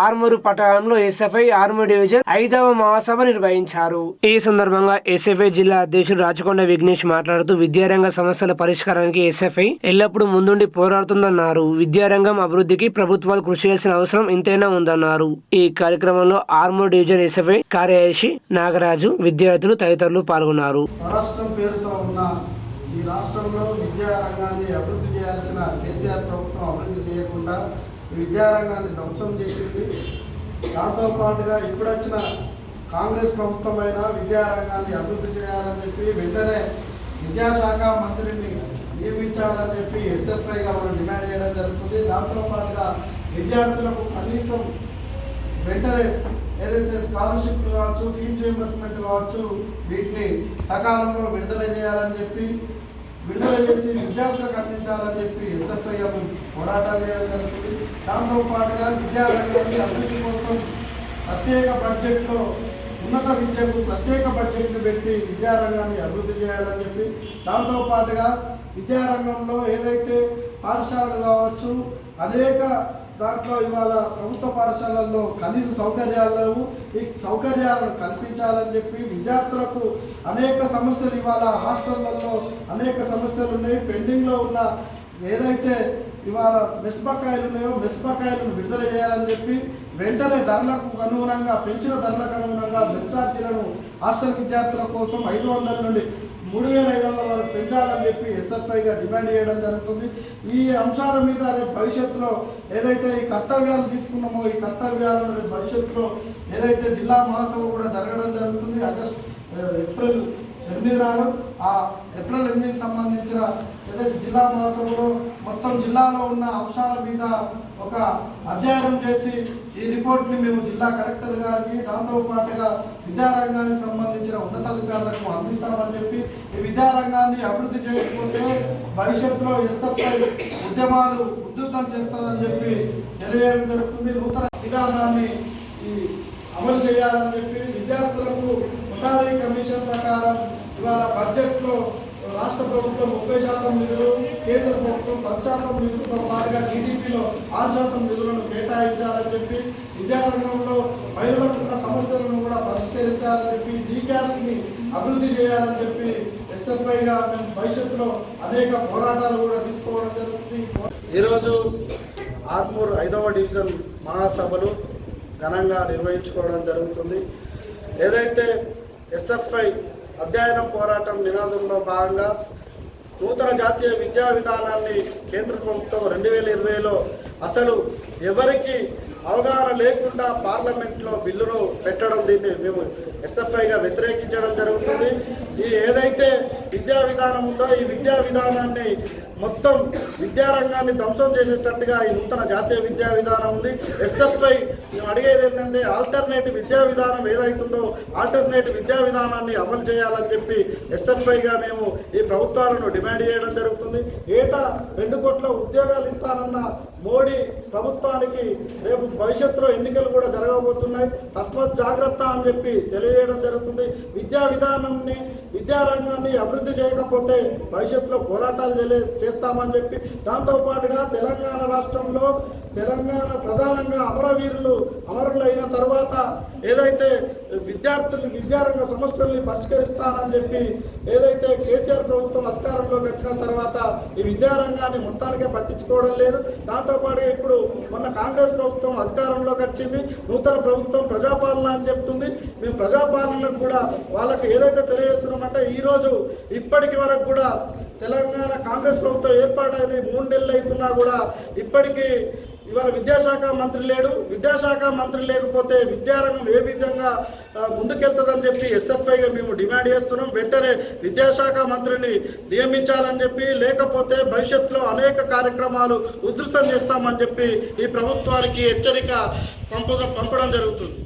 ఆర్మూరు పట్టణంలో SFI Armoor division ఐదవ మహాసభ నిర్వహించారు. ఈ సందర్భంగా ఎస్ఎఫ్ఐ జిల్లా అధ్యక్షుడు రాచకొండ విఘ్నేష్ మాట్లాడుతూ విద్యారంగ సమస్యల పరిష్కారానికి ఎస్ఎఫ్ఐ ఎల్లప్పుడూ ముందుండి పోరాడుతుందన్నారు. విద్యారంగం అభివృద్ధికి ప్రభుత్వాలు కృషి చేయాల్సిన అవసరం ఎంతైనా ఉందన్నారు. ఈ కార్యక్రమంలో ఆర్మూర్ డివిజన్ ఎస్ఎఫ్ఐ కార్యదర్శి నాగరాజు విద్యార్థులు తదితరులు పాల్గొన్నారు. ఈ రాష్ట్రంలో విద్యా రంగాన్ని అభివృద్ధి చేయాల్సిన కేసీఆర్ ప్రభుత్వం అభివృద్ధి చేయకుండా విద్యారంగాన్ని ధ్వంసం చేసింది. దాంతో పాటుగా ఇప్పుడు వచ్చిన కాంగ్రెస్ ప్రభుత్వమైన విద్యారంగాన్ని అభివృద్ధి చేయాలని చెప్పి వెంటనే విద్యాశాఖ మంత్రిని నియమించాలని చెప్పి ఎస్ఎఫ్ఐగా మనం డిమాండ్ చేయడం జరుగుతుంది. దాంతో పాటుగా విద్యార్థులకు కనీసం వెంటనే ఏదైతే స్కాలర్షిప్ కావచ్చు ఫీజు రియంబర్స్మెంట్ కావచ్చు వీటిని సకాలంలో విడుదల చేయాలని చెప్పి విడుదల చేసి విద్యార్థులకు అందించాలని చెప్పి ఎస్ఎఫ్ఐ పోరాటాలు చేయడం జరుగుతుంది. దాంతో పాటుగా విద్యారంగాన్ని అభివృద్ధి కోసం ప్రత్యేక బడ్జెట్లో ఉన్నత విద్యకు ప్రత్యేక బడ్జెట్ను పెట్టి విద్యారంగాన్ని అభివృద్ధి చేయాలని చెప్పి దాంతో పాటుగా విద్యారంగంలో ఏదైతే పాఠశాలలు కావచ్చు అనేక దాంట్లో ఇవాళ ప్రభుత్వ పాఠశాలల్లో కనీస సౌకర్యాలు ఈ సౌకర్యాలను కల్పించాలని చెప్పి విద్యార్థులకు అనేక సమస్యలు ఇవాళ హాస్టళ్ళలో అనేక సమస్యలు ఉన్నాయి. పెండింగ్లో ఉన్న ఏదైతే ఇవాళ మిస్బకాయలు ఉన్నాయో మిస్బకాయలను విడుదల చేయాలని చెప్పి వెంటనే ధరలకు అనుగుణంగా పెంచిన ధరలకు అనుగుణంగా మెచ్చార్జీలను హాస్టల్ విద్యార్థుల కోసం ఐదు వందల నుండి మూడు వేల ఐదు వందల వరకు పెంచాలని చెప్పి ఎస్ఎఫ్ఐగా డిమాండ్ చేయడం జరుగుతుంది. ఈ అంశాల మీద రేపు భవిష్యత్తులో ఏదైతే ఈ కర్తవ్యాలు తీసుకున్నామో ఈ కర్తవ్యాలను రేపు భవిష్యత్తులో ఏదైతే జిల్లా మహాసభ కూడా జరగడం జరుగుతుంది. ఆగస్ట్ ఏప్రిల్ ఎనిమిది నాడు ఆ ఏప్రిల్ ఎనిమిదికి సంబంధించిన ఏదైతే జిల్లా మహాసభలో మొత్తం జిల్లాలో ఉన్న అంశాల మీద ఒక అధ్యయనం చేసి ఈ రిపోర్ట్ని మేము జిల్లా కలెక్టర్ గారికి దాంతో పాటుగా విద్యారంగానికి సంబంధించిన ఉన్నతాధికారులకు అందిస్తామని చెప్పి ఈ విద్యారంగాన్ని అభివృద్ధి చేసుకుంటే భవిష్యత్తులో ఎస్ఎఫ్ఐ ఉద్యమాలు ఉద్ధృతం చేస్తారని చెప్పి తెలియజేయడం జరుగుతుంది. నూతన విధానాన్ని అమలు చేయాలని చెప్పి విద్యార్థులకు ఉటారీ కమిషన్ ప్రకారం ఇవాళ బడ్జెట్లో రాష్ట్ర ప్రభుత్వం ముప్పై శాతం నిధులు కేంద్ర ప్రభుత్వం పది శాతం నిధులతో పాటుగా జీడిపిలో ఆరు శాతం నిధులను కేటాయించాలని చెప్పి విద్యారంగంలో మహిళలకు ఉన్న సమస్యలను కూడా పరిష్కరించాలని చెప్పి జీక్యాస్ని అభివృద్ధి చేయాలని చెప్పి ఎస్ఎఫ్ఐగా మేము భవిష్యత్తులో అనేక పోరాటాలు కూడా తీసుకోవడం జరుగుతుంది. ఈరోజు ఆర్మూర్ ఐదవ డివిజన్ మహాసభలు ఘనంగా నిర్వహించుకోవడం జరుగుతుంది. ఏదైతే ఎస్ఎఫ్ఐ అధ్యయనం పోరాటం నినాదంలో భాగంగా నూతన జాతీయ విద్యా విధానాన్ని కేంద్ర ప్రభుత్వం రెండు వేల ఇరవైలో అసలు ఎవరికి అవగాహన లేకుండా పార్లమెంట్లో బిల్లును పెట్టడం దీన్ని మేము ఎస్ఎఫ్ఐగా వ్యతిరేకించడం జరుగుతుంది. ఈ ఏదైతే విద్యా విధానం ఉందో ఈ విద్యా విధానాన్ని మొత్తం విద్యారంగాన్ని ధ్వంసం చేసేటట్టుగా ఈ నూతన జాతీయ విద్యా విధానం ఉంది. ఎస్ఎఫ్ఐ మేము అడిగేది ఏంటంటే ఆల్టర్నేటివ్ విద్యా విధానం ఏదైతుందో ఆల్టర్నేటివ్ విద్యా విధానాన్ని అమలు చేయాలని చెప్పి ఎస్ఎఫ్ఐగా మేము ఈ ప్రభుత్వాలను డిమాండ్ చేయడం జరుగుతుంది. ఏటా రెండు కోట్ల ఉద్యోగాలు ఇస్తానన్న మోడీ ప్రభుత్వానికి రేపు భవిష్యత్తులో ఎన్నికలు కూడా జరగబోతున్నాయి. తస్మత్ జాగ్రత్త అని చెప్పి తెలియజేయడం జరుగుతుంది. విద్యా విధానాన్ని విద్యారంగాన్ని అభివృద్ధి చేయకపోతే భవిష్యత్తులో పోరాటాలు చేయలే చేస్తామని చెప్పి దాంతోపాటుగా తెలంగాణ రాష్ట్రంలో తెలంగాణ ప్రధానంగా అమరవీరులు అమరులైన తర్వాత ఏదైతే విద్యార్థులు విద్యారంగ సమస్యల్ని పరిష్కరిస్తానని చెప్పి ఏదైతే కేసీఆర్ ప్రభుత్వం అధికారంలోకి వచ్చిన తర్వాత ఈ విద్యారంగాన్ని మొత్తానికే పట్టించుకోవడం లేదు. దాంతోపాటు ఇప్పుడు మొన్న కాంగ్రెస్ ప్రభుత్వం అధికారంలోకి వచ్చింది. నూతన ప్రభుత్వం ప్రజాపాలన అని చెప్తుంది. మేము ప్రజాపాలనకు కూడా వాళ్ళకి ఏదైతే తెలియజేస్తున్నామంటే ఈరోజు ఇప్పటికి వరకు కూడా తెలంగాణ కాంగ్రెస్ ప్రభుత్వం ఏర్పాటైన మూడు నెలలు అవుతున్నా కూడా ఇప్పటికీ ఇవాళ విద్యాశాఖ మంత్రి లేడు. విద్యాశాఖ మంత్రి లేకపోతే విద్యారంగం ఏ విధంగా ముందుకెళ్తుందని చెప్పి ఎస్ఎఫ్ఐగా మేము డిమాండ్ చేస్తున్నాం. వెంటనే విద్యాశాఖ మంత్రిని నియమించాలని చెప్పి లేకపోతే భవిష్యత్తులో అనేక కార్యక్రమాలు ఉధృతం చేస్తామని చెప్పి ఈ ప్రభుత్వానికి హెచ్చరిక పంపడం పంపడం జరుగుతుంది.